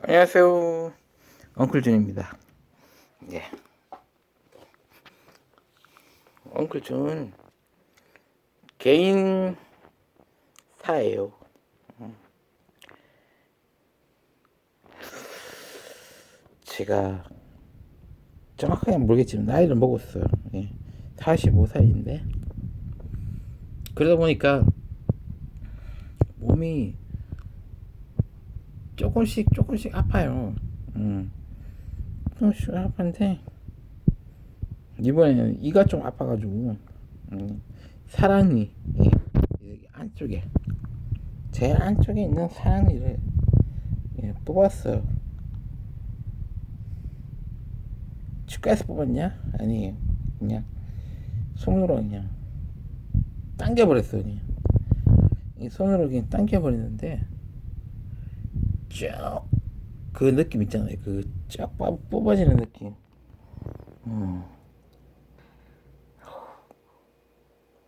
안녕하세요. 엉클준입니다. 예. 엉클준 개인 사예요. 음. 제가 정확하게 모르겠지만 나이를 먹었어요. 예. 45살인데 그러다 보니까 몸이 조금씩 조금씩 아파요. 음. 조금씩 아픈데 이번에는 이가 좀 아파가지고 음. 사랑니 예. 여기 안쪽에 제일 안쪽에 있는 사랑니를 예, 뽑았어요. 치과에서 뽑았냐? 아니 그냥 손으로 그냥 당겨버렸어요. 그냥 이 손으로 그냥 당겨버리는데 쭉 그 느낌 있잖아요. 그 쫙 뽑아지는 느낌. 음.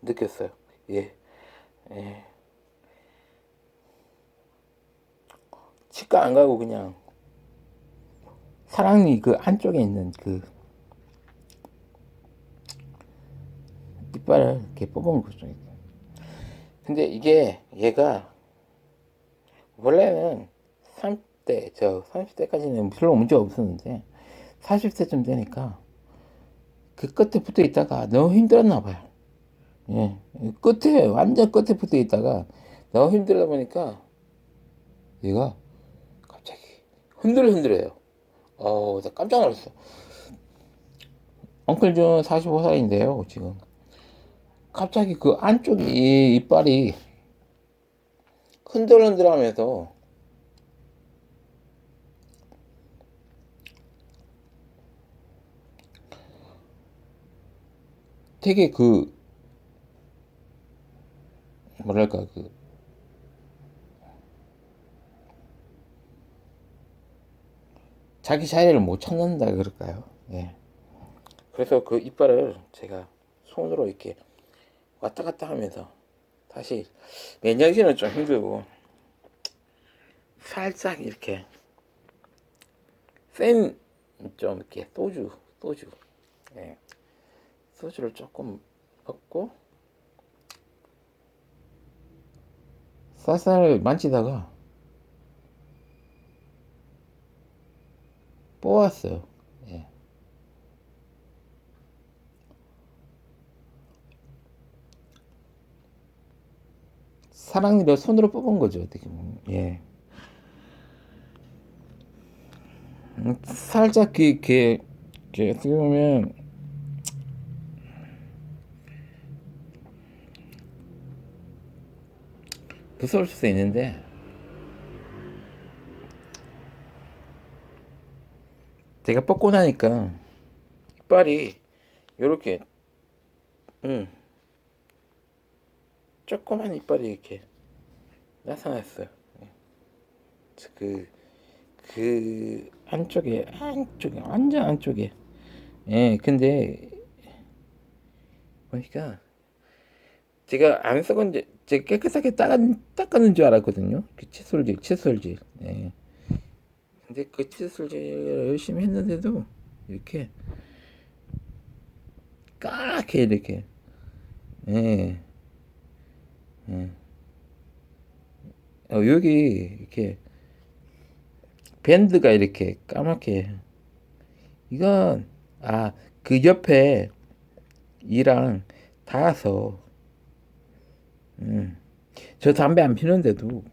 느꼈어요. 예. 예. 치과 안 가고 그냥 사랑니 그 안쪽에 있는 그 이빨을 이렇게 뽑은 거죠. 근데 이게 얘가 원래는 30대 저 30대까지는 별로 문제 없었는데 40세쯤 되니까 그 끝에 붙어 있다가 너무 힘들었나 봐요. 예, 끝에 완전 끝에 붙어 있다가 너무 힘들다 보니까 얘가 갑자기 흔들어 흔들어요. 어, 나 깜짝 놀랐어. 엉클 준 45살인데요, 지금. 갑자기 그 안쪽에 이 이빨이 흔들흔들 하면서 되게 그 뭐랄까 그 자기 자리를 못 찾는다 그럴까요? 예. 그래서 그 이빨을 제가 손으로 이렇게 왔다 갔다 하면서 다시 매년시는 좀 힘들고 살짝 이렇게 센 좀 이렇게 소주 소주 예. 소주를 조금 넣고 쌀쌀 만지다가 뽑았어요. 예. 사랑니를 손으로 뽑은 거죠, 어떻게 보면. 예. 음, 살짝 그, 이렇게, 이렇게 어떻게 보면, 무서울 수도 있는데, 제가 뽑고 나니까, 이빨이, 요렇게, 음, 조그만 이빨이 이렇게 나타났어요. 예. 그, 그, 안쪽에, 안쪽에, 완전 안쪽에. 예, 근데, 보니까, 제가 안 썩은, 지- 제가 깨끗하게 닦은, 닦았는 줄 알았거든요. 그 칫솔질, 칫솔질. 예. 근데 그 칫솔질을 열심히 했는데도, 이렇게, 까맣게 이렇게, 예. 예. 어, 여기 이렇게 밴드가 이렇게 까맣게 이건 아 그 옆에 이랑 닿아서 음. 저 담배 안 피는데도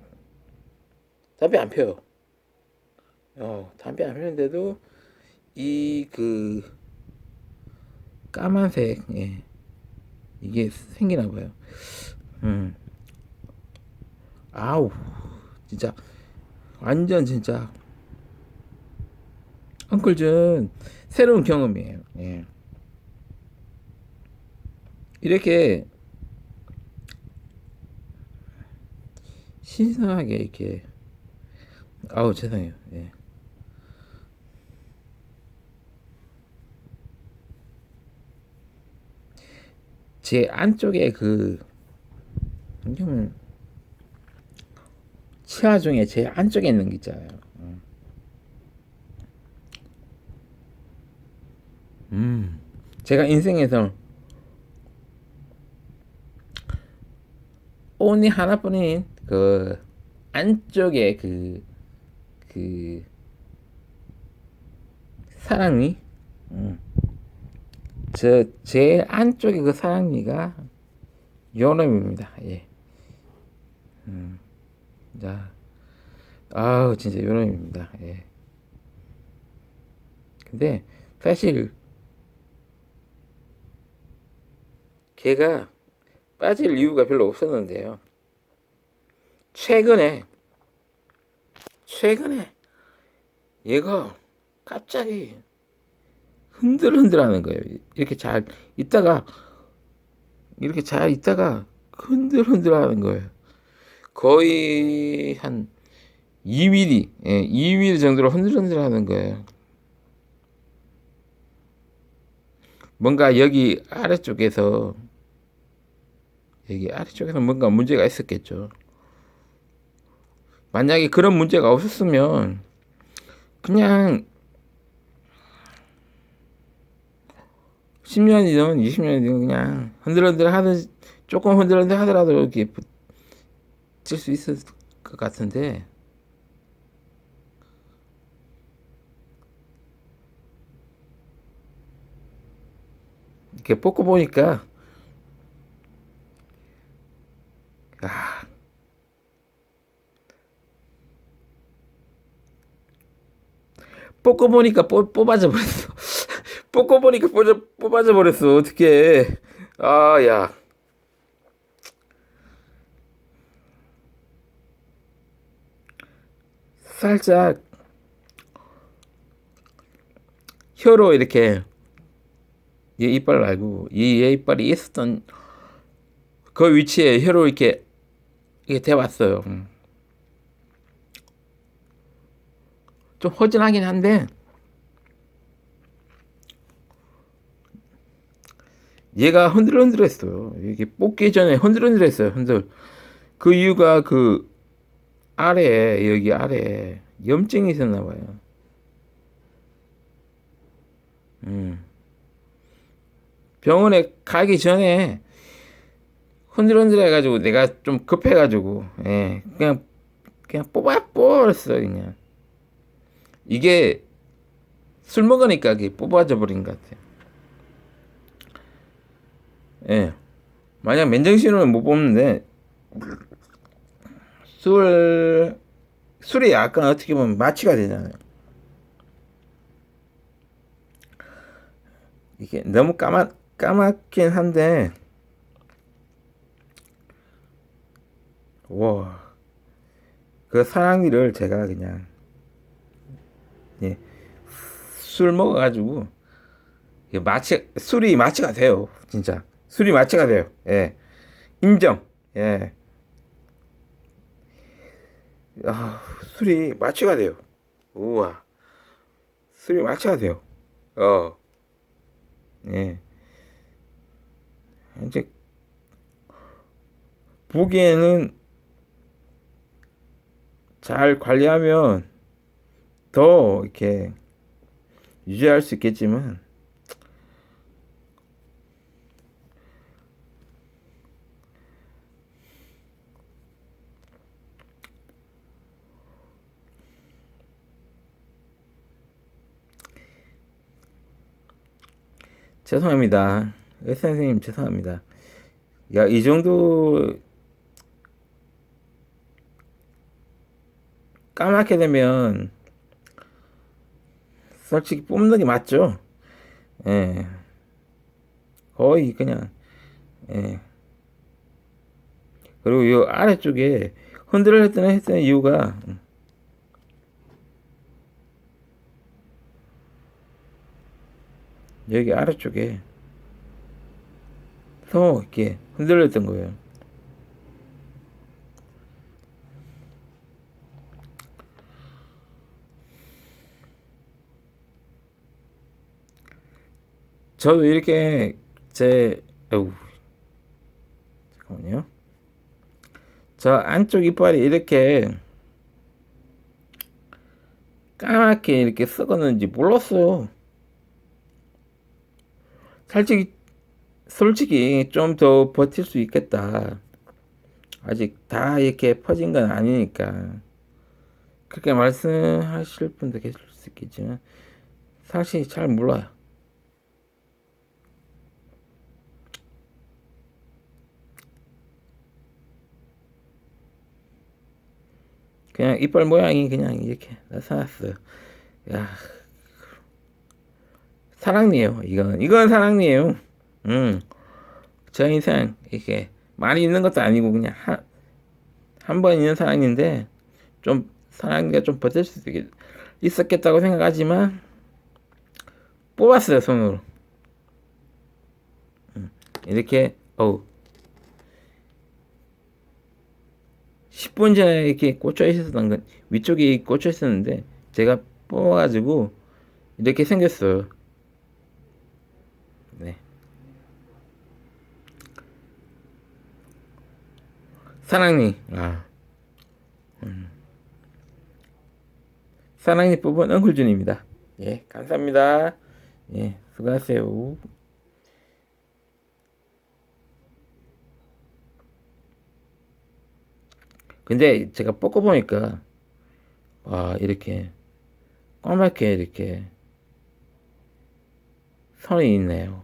담배 안 펴요. 어 담배 안 피는데도 이 그 까만색 예. 이게 생기나 봐요. 음. 아우 진짜 완전 진짜 엉클준 새로운 경험이에요. 예. 이렇게 신선하게 이렇게 아우 죄송해요. 예. 제 안쪽에 그 이러면 치아 중에 제 안쪽에 있는 게 있잖아요. 음, 음. 제가 인생에서 오니 하나뿐인 그 안쪽에 그, 그, 사랑니? 음. 저, 제일 안쪽에 그 사랑니가 요놈입니다. 예. 음. 자, 아우, 진짜 요놈입니다. 예. 근데, 사실, 걔가 빠질 이유가 별로 없었는데요. 최근에 최근에 얘가 갑자기 흔들흔들하는 거예요. 이렇게 잘 있다가 이렇게 잘 있다가 흔들흔들하는 거예요. 거의 한 2mm, 예, 2mm 정도로 흔들흔들하는 거예요. 뭔가 여기 아래쪽에서 여기 아래쪽에서 뭔가 문제가 있었겠죠. 만약에 그런 문제가 없었으면 그냥 10년이든 20년이든 그냥 흔들흔들 하든 조금 흔들흔들 하더라도 이렇게 붙일 수 있을 것 같은데. 이렇게 뽑고 보니까 아, 뽑고 보니까 뽑, 뽑아져 버렸어. 뽑고 보니까 뽑아, 뽑아져 버렸어. 어떻게? 아, 야. 살짝 혀로 이렇게 얘 이빨 말고 얘 이빨이 있었던 그 위치에 혀로 이렇게 이게 대봤어요. 음. 좀 허전하긴 한데 얘가 흔들흔들했어요. 이게 뽑기 전에 흔들흔들했어요. 흔들. 그 이유가 그 아래에 여기 아래에 염증이 있었나 봐요. 음. 병원에 가기 전에 흔들흔들 해가지고 내가 좀 급해가지고 예 그냥 그냥 뽑아 뽑았어 그냥 이게 술 먹으니까 이게 뽑아져 버린 것 같아요. 예 만약 맨정신으로는 못 뽑는데 술 술이 약간 어떻게 보면 마취가 되잖아요. 이게 너무 까맣 까맣긴 한데 와, 그 사랑니를 제가 그냥 예, 술 먹어가지고 마취 술이 마취가 돼요, 진짜 술이 마취가 돼요. 예, 인정. 예, 아, 술이 마취가 돼요. 우와, 술이 마취가 돼요. 어, 예, 이제 보기에는 잘 관리하면 더 이렇게 유지할 수 있겠지만 죄송합니다. 선생님 죄송합니다. 야, 이 정도 까맣게 되면 솔직히 뽑는 게 맞죠. 예. 거의 그냥 예. 그리고 이 아래쪽에 흔들을 했던 했던 이유가 여기 아래쪽에 서 이렇게 흔들렸던 거예요. 저도 이렇게 제 어우 잠깐만요. 저 안쪽 이빨이 이렇게 까맣게 이렇게 썩었는지 몰랐어요. 솔직히 솔직히 좀 더 버틸 수 있겠다. 아직 다 이렇게 퍼진 건 아니니까. 그렇게 말씀하실 분도 계실 수 있겠지만 사실 잘 몰라요. 그냥 이빨 모양이 그냥 이렇게 나타났어요. 야, 사랑니에요. 이건 이건 사랑니에요. 음, 저 인생 이렇게 많이 있는 것도 아니고 그냥 한 번 있는 사랑인데 좀 사랑니가 좀 버틸 수 있었겠다고 생각하지만 뽑았어요 손으로. 음, 이렇게 어우 10분 전에 이렇게 꽂혀 있었던 건 위쪽에 꽂혀 있었는데 제가 뽑아가지고 이렇게 생겼어요. 네. 사랑니, 아. 음. 사랑니 뽑은 엉클준입니다. 예, 감사합니다. 예, 수고하세요. 근데 제가 뽑고 보니까 와 이렇게 까맣게 이렇게 선이 있네요.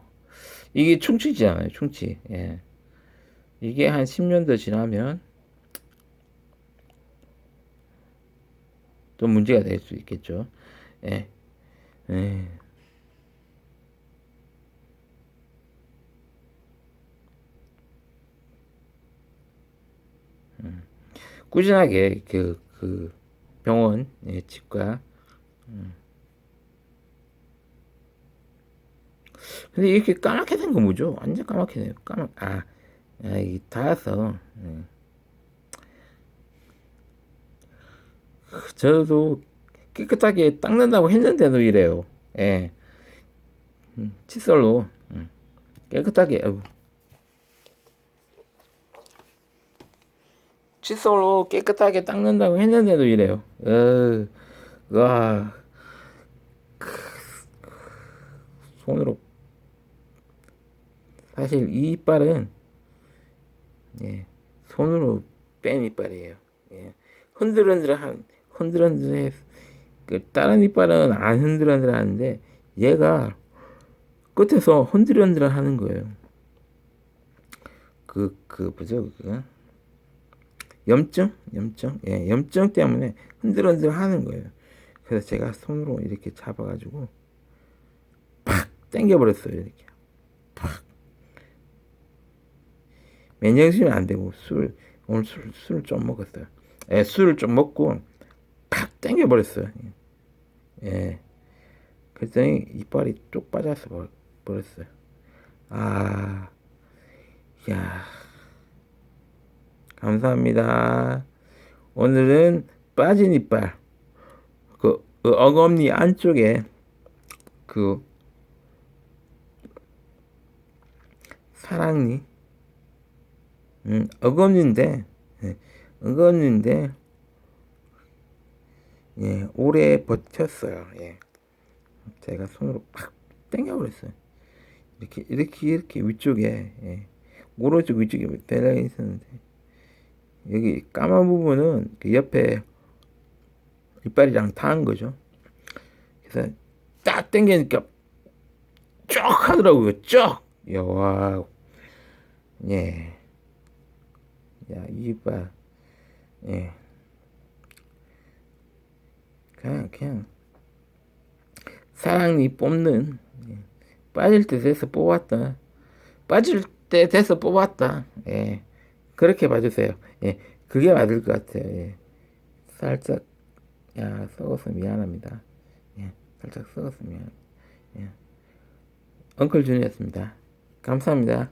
이게 충치잖아요, 충치. 예. 이게 한 10년 더 지나면 또 문제가 될 수 있겠죠. 예. 예. 음. 꾸준하게 그, 그 병원, 예, 치과, 음. 근데 이렇게 까맣게 된 거 뭐죠? 완전 까맣게 돼요. 까맣, 아, 아, 이 닿아서, 예. 저도 깨끗하게 닦는다고 했는데도 이래요. 예. 음, 칫솔로, 음, 깨끗하게, 아이고. 칫솔로 깨끗하게 닦는다고 했는데도 이래요. 어, 와, 손으로 사실 이 이빨은 예, 손으로 뺀 이빨이에요. 예, 흔들흔들한 흔들흔들해 그 다른 이빨은 안 흔들흔들하는데 얘가 끝에서 흔들흔들하는 거예요. 그, 그, 뭐죠, 그, 염증? 염증? 예, 염증 때문에 흔들흔들 하는 거예요. 그래서 제가 손으로 이렇게 잡아가지고 팍 당겨버렸어요. 이렇게 팍. 맨정신은 안 되고 술 오늘 술 술을 좀 먹었어요. 예, 술을 좀 먹고 팍 당겨버렸어요. 예. 그랬더니 이빨이 쭉 빠져서 버렸어요. 아, 야. 감사합니다. 오늘은 빠진 이빨, 그, 그 어금니 안쪽에 그 사랑니, 음, 어금니인데, 예, 어금니인데, 예, 오래 버텼어요. 예. 제가 손으로 팍 당겨버렸어요. 이렇게, 이렇게, 이렇게 위쪽에, 예. 오른쪽 위쪽에 달려 있었는데, 여기 까만 부분은 그 옆에 이빨이랑 닿은 거죠. 그래서 딱 당기니까 쭉 하더라고요. 쭉. 야, 와. 예. 야, 이빨. 예. 그냥, 그냥. 사랑니 뽑는. 예. 빠질 때 돼서 뽑았다. 빠질 때 돼서 뽑았다. 예. 그렇게 봐주세요. 예, 그게 맞을 것 같아요. 예. 살짝, 야, 썩어서 미안합니다. 예, 살짝 썩어서 미안. 예. 엉클 준이었습니다. 감사합니다.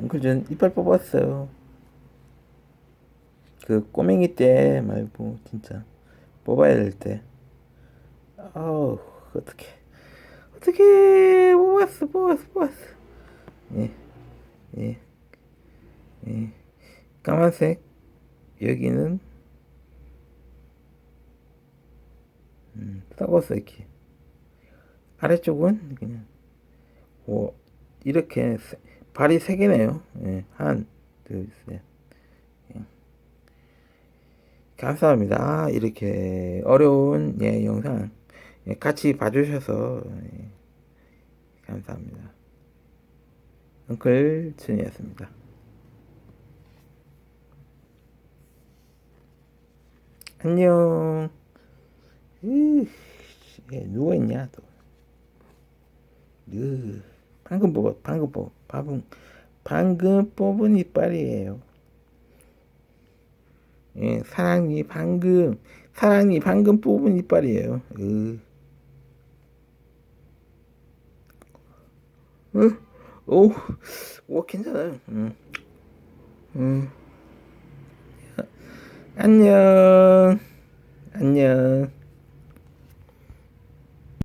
엉클 준 이빨 뽑았어요. 그 꼬맹이 때 말고 진짜. 뽑아야 될 때. 아우, 어떻게, 어떻게, 뽑았어, 뽑았어, 뽑았어. 예, 예, 예. 까만색 여기는? 음, 썩었어 이렇게. 아래쪽은 그냥 오, 이렇게 세- 발이 세 개네요. 예, 한, 둘, 셋. 예. 감사합니다. 이렇게 어려운 예, 영상. 예, 같이 봐주셔서 예, 감사합니다. 엉클 준이었습니다. 안녕. 으, 예, 누워있냐 또? 으, 방금 뽑아 방금 뽑 방금 방금 뽑은 이빨이에요. 예, 사랑니 방금 사랑니 방금 뽑은 이빨이에요. 으. 으, 오, 오 괜찮아요 음. 음. 안녕. 안녕